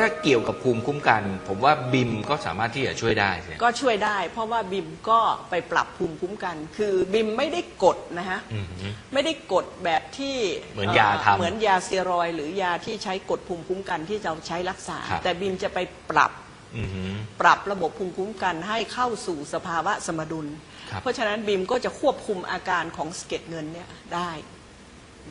ถ้าเกี่ยวกับภูมิคุ้มกัน ผมว่าบิมก็สามารถที่จะช่วยได้ใช่ไหม ก็ช่วยได้ เพราะว่าบิมก็ไปปรับภูมิคุ้มกัน คือบิมไม่ได้กดนะฮะอืมฮึไม่ได้กดแบบที่เหมือนยาทำเหมือนยาสเตียรอยด์หรือยาที่ใช้กดภูมิคุ้มกันที่เราใช้รักษา ครับ แต่บิมจะไปปรับ อืมฮึ ปรับระบบภูมิคุ้มกันให้เข้าสู่สภาวะสมดุล ครับ เพราะฉะนั้นบิมก็จะควบคุมอาการของสะเก็ดเงินเนี่ยได้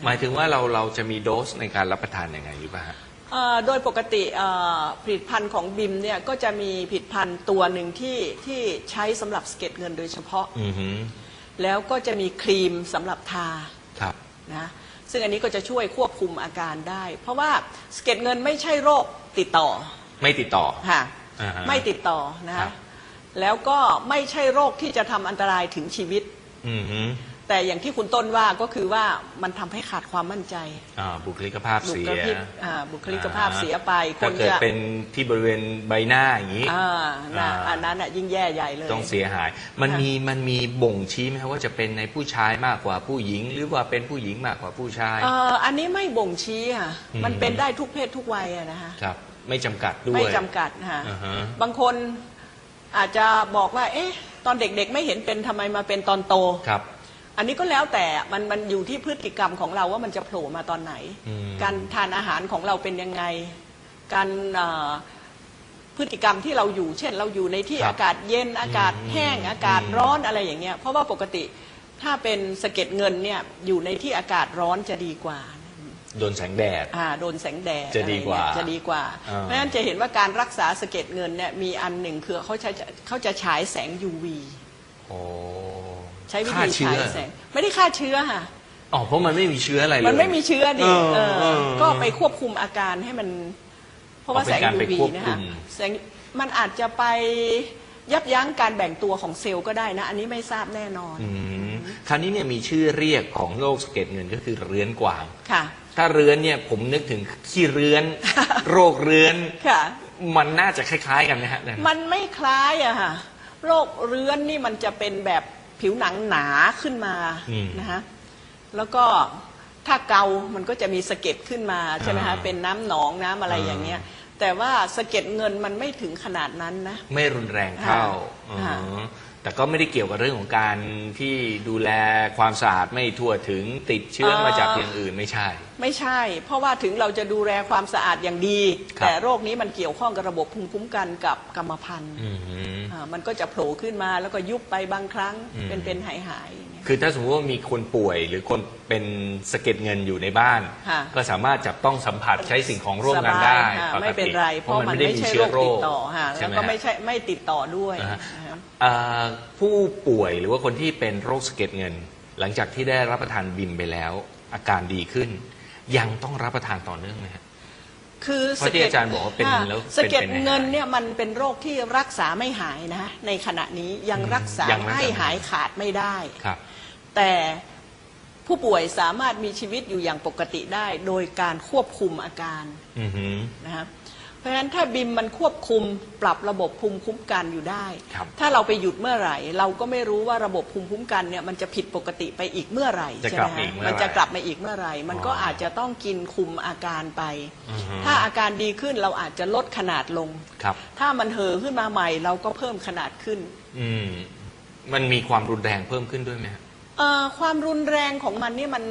หมายถึงว่าเราเราจะมีโดสในการรับประทานยังไงหรือเปล่าฮะเอ่อ โดยปกติเอ่อผลิตภัณฑ์ของบิมเนี่ยก็จะมีผลิตภัณฑ์ตัวหนึ่งที่ที่ใช้สำหรับสะเก็ดเงินโดยเฉพาะ อืมฮึแล้วก็จะมีครีมสำหรับทาครับ นะซึ่งอันนี้ก็จะช่วยควบคุมอาการได้ เพราะว่าสะเก็ดเงินไม่ใช่โรคติดต่อไม่ติดต่อ ค่ะอ่าฮะไม่ติดต่อนะครับแล้วก็ไม่ใช่โรคที่จะทำอันตรายถึงชีวิต อืมฮึ แต่อย่างที่คุณต้นว่าก็คือว่ามันทำให้ขาดความมั่นใจ อ่าบุคลิกภาพบุเสีคยลิกอ่าบุคลิกภาพเสียไปคถ้านเกิดจะเป็นที่บริเวณใบหน้าอย่างนี้ อ่านะอ่า อันนั้นอะยิ่งแย่ใหญ่เลย ต้องเสียหาย มันค่ะมีมันมีบ่งชี้ไหมครับว่าจะเป็นในผู้ชายมากกว่าผู้หญิง หรือว่าเป็นผู้หญิงมากกว่าผู้ชาย เอ่ออันนี้ไม่บ่งชี้ค่ะ อืม มันเป็นได้ทุกเพศทุกวัยอะนะคะ ครับ ไม่จำกัดด้วย ไม่จำกัดนะคะอ่าฮะ บางคนอาจจะบอกว่า เอ๊ะ ตอนเด็กๆไม่เห็นเป็นทำไมมาเป็นตอนโต ครับ อันนี้ก็แล้วแต่มันมันอยู่ที่พฤติกรรมของเราว่ามันจะโผล่มาตอนไหน อืม การทานอาหารของเราเป็นยังไง การเอ่อพฤติกรรมที่เราอยู่เช่น เราอยู่ในที่ครับอากาศเย็นอากาศแห้ง อืมอากาศร้อนอะไรอย่างเงี้ยเพราะว่าปกติถ้าเป็นสะเก็ดเงินเนี่ยอยู่ในที่อากาศร้อนจะดีกว่า โดนแสงแดด อ่าโดนแสงแดดจะดีกว่าอไรเงี้ยจะดีกว่า อ่า เพราะฉะนั้นจะเห็นว่าการรักษาสะเก็ดเงินเนี่ยมีอันหนึ่งคือเขาจะเขาจะฉายแสง UV โอ้ใช้วิฆ่าธีเชื้ฉาอยแสงไม่ได้ฆ่าเชื้อค่ะ อ๋อเพราะมันไม่มีเชื้ออะไรเลยมันไม่มีเชื้อดิเออเออเออก็ไปควบคุมอาการให้มัน เพราะว่าอ๋อแสเป็นงการไป UV ควบคุม นะคะแสงมันอาจจะไปยับยั้งการแบ่งตัวของเซลล์ก็ได้นะ อันนี้ไม่ทราบแน่นอนอืมคราวนี้เนี่ยมีชื่อเรียกของโรคสะเก็ดเงินก็คือเรื้อนกวาง ค่ะ ถ้าเรื้อนเนี่ยผมนึกถึงขี้เรื้อน โรคเรื้อน ค่ะ มันน่าจะคล้ายๆกันนะฮะ มันไม่คล้ายอะค่ะ โรคเรื้อนนี่มันจะเป็นแบบผิวหนังหนาขึ้นมาอืมนะฮะแล้วก็ถ้าเกา มันก็จะมีสะเก็ดขึ้นมาใช่ไหมคะอ่าเป็นน้ำหนองน้ำอะไรอ่า อย่างเงี้ย แต่ว่าสะเก็ดเงินมันไม่ถึงขนาดนั้นนะ ไม่รุนแรงเท่าค่ะอ๋อแต่ก็ไม่ได้เกี่ยวกับเรื่องของการที่ดูแลความสะอาดไม่ทั่วถึงติดเชื้อมาจากอย่างอื่นไม่ใช่ ไม่ใช่ เพราะว่าถึงเราจะดูแลความสะอาดอย่างดี ครับ แต่โรคนี้มันเกี่ยวข้องกับระบบภูมิคุ้มกันกับกรรมพันธุ์ อืมอ่า มันก็จะโผล่ขึ้นมาแล้วก็ยุบไปบางครั้งอืม เป็นเป็นหายหายๆอย่างเงี้ย คือถ้าสมมติว่ามีคนป่วยหรือคนเป็นสะเก็ดเงินอยู่ในบ้าน ค่ะก็สามารถจับต้องสัมผัสใช้สิ่งของร่วมกันได้สบายค่ะปกติไม่เป็นไร เพราะมันด้ไม่ใช่เชื้โรคติดต่อฮะใช่แล้วไหมก็ไม่ฮะ ใช่ไม่ติดต่อด้วยอ่าฮะ นะฮะอ่าผู้ป่วยหรือว่าคนที่เป็นโรคสะเก็ดเงิน หลังจากที่ได้รับประทานบิมไปแล้ว อาการดีขึ้น ยังต้องรับประทานต่อเนื่องไหมฮะ คือเพราะที่อาจารย์บอกว่าเป็นค่ะแล้วสะเก็ดเป็นเป็นเงินหายเนี่ยมันเป็นโรคที่รักษาไม่หายนะฮะในขณะนี้ยังอืมรักษายังรักษา ให้หายขาดไม่ได้ ครับ แต่ผู้ป่วยสามารถมีชีวิตอยู่อย่างปกติได้ โดยการควบคุมอาการอือหือ นะครับ เพราะฉะนั้นถ้าบิมมันควบคุมปรับระบบภูมิคุ้มกันอยู่ได้ ครับ ถ้าเราไปหยุดเมื่อไหร่ เราก็ไม่รู้ว่าระบบภูมิคุ้มกันเนี่ยมันจะผิดปกติไปอีกเมื่อไหร่จะใช่กไหลัมบมาอีฮะกเมื่อไหร่มันจะกลับมาอีกเมื่อไหร่ มันก็อ๋อออาจจะต้องกินคุมอาการไป อือฮึ ถ้าอาการดีขึ้นเราอาจจะลดขนาดลง ครับ ถ้ามันเห่อขึ้นมาใหม่เราก็เพิ่มขนาดขึ้น อืม มันมีความรุนแรงเพิ่มขึ้นด้วยไหมฮะ เอ่อความรุนแรงของมันเนี่ยมัน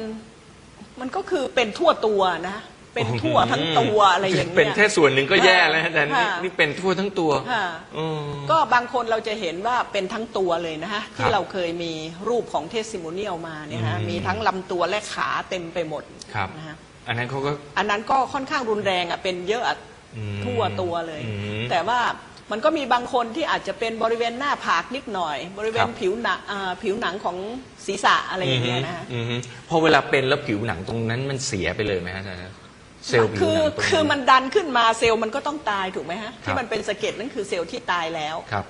มันก็คือเป็นทั่วตัวนะ เป็นทั่วทั้งตัวอะไรอย่างเงี้ย เป็นแค่ส่วนหนึ่งก็แย่แล้วฮะแต่นี่ค่ะ นี่เป็นทั่วทั้งตัวค่ะอืม ก็บางคนเราจะเห็นว่าเป็นทั้งตัวเลยนะฮะครัที่บเราเคยมีรูปของเทสซิโมเนียลมาเนี่ยฮะ อืม มีทั้งลำตัวและขาเต็มไปหมดครับ นะฮะ อันนั้นเขาก็ อันนั้นก็ค่อนข้างรุนแรงอะเป็นเยอะอะอืมทั่วตัวเลย อืม แต่ว่ามันก็มีบางคนที่อาจจะเป็นบริเวณหน้าผากนิดหน่อย บริเวครัณบผิวหนังอ่าผิวหนังของศีรษะอะไรอย่างเงี้ยนะฮะ อืมอืมพอเวลาเป็นแล้วผิวหนังตรงนั้นมันเสียไปเลยไหมฮะอาจารย์ เซลล์ผิวคืหอนังตรงคือมันดันขึ้นมาเซลล์มันก็ต้องตายถูกไหมฮะครัที่บมันเป็นสะเก็ดนั่นคือเซลล์ที่ตายแล้วครับ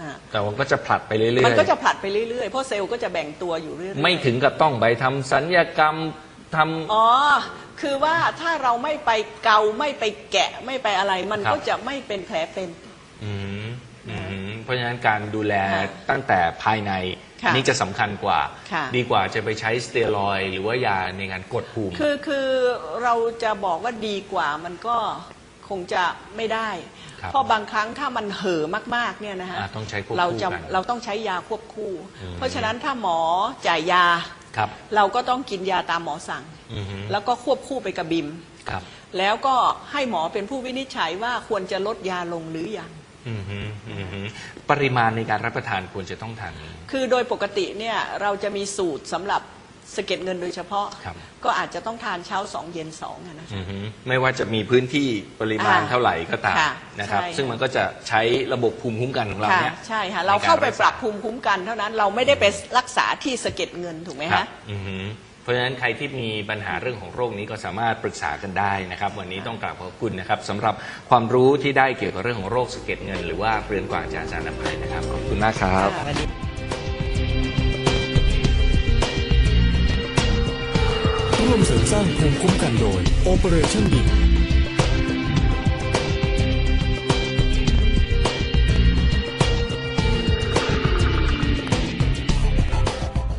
อ่าแต่มันก็จะผลัดไปเรื่อยๆ มันก็จะผลัดไปเรื่อยๆ เพราะเซลล์ก็จะแบ่งตัวอยู่เรื่อยๆ ไม่ถึงกับต้องไปทำสัญญกรรมทำ อ๋อ คือว่าถ้าเราไม่ไปเกาไม่ไปแกะไม่ไปอะไร มันครับ ก็จะไม่เป็นแผลเป็น อืมอืมเพราะฉะนั้นการดูแลค่ะตั้งแต่ภายใน ค่ะนี่จะสำคัญกว่า ค่ะ ดีกว่าจะไปใช้สเตียรอยด์หรือว่ายาในการกดภูมิ คือคือเราจะบอกว่าดีกว่ามันก็คงจะไม่ได้ ครับเพราะบางครั้งถ้ามันเห่อมากๆเนี่ยนะฮะอ่าต้องใช้ควบเราคู่จะกันเราต้องใช้ยาควบคู่ อืม เพราะฉะนั้นถ้าหมอจ่ายยา ครับเราก็ต้องกินยาตามหมอสั่ง อือฮึแล้วก็ควบคู่ไปกับบิม ครับ แล้วก็ให้หมอเป็นผู้วินิจฉัยว่าควรจะลดยาลงหรือยัง อือฮึอือฮึปริมาณในการรับประทานควรจะต้องทาน คือโดยปกติเนี่ยเราจะมีสูตรสำหรับสะเก็ดเงินโดยเฉพาะ ครับ ก็อาจจะต้องทานเช้าสองเย็นสองอะนะคะ อือฮึไม่ว่าจะมีพื้นที่ปริมาณอ่าเท่าไหร่ก็ตามค่ะนะครับ ใช่ค่ะซึ่งมันก็จะใช้ระบบภูมิคุ้มกันของเราค่ะเนี่ยใช่ค่ะเราเข้าไปในการรักษาปรับภูมิคุ้มกันเท่านั้นเราไม่ได้ไปรักษาที่สะเก็ดเงินถูกไหมครัฮะบอือฮึเพ ราะฉะนั้นใครที่มีปัญหาเรื่องของโรคนี้ก็สามารถปรึกษากันได้นะครับ วันนี้ต้องกราบขอบคุณนะครับสำหรับความรู้ที่ได้เกี่ยวกับเรื่องของโรคสะเก็ดเงิน หรือว่าเปลือนกว่างจากอาจารย์นภัยนะครับขอบคุณมากครับสวัสดีร่วมเสริมสร้างภูมิคุ้มกันโดย Operation b i m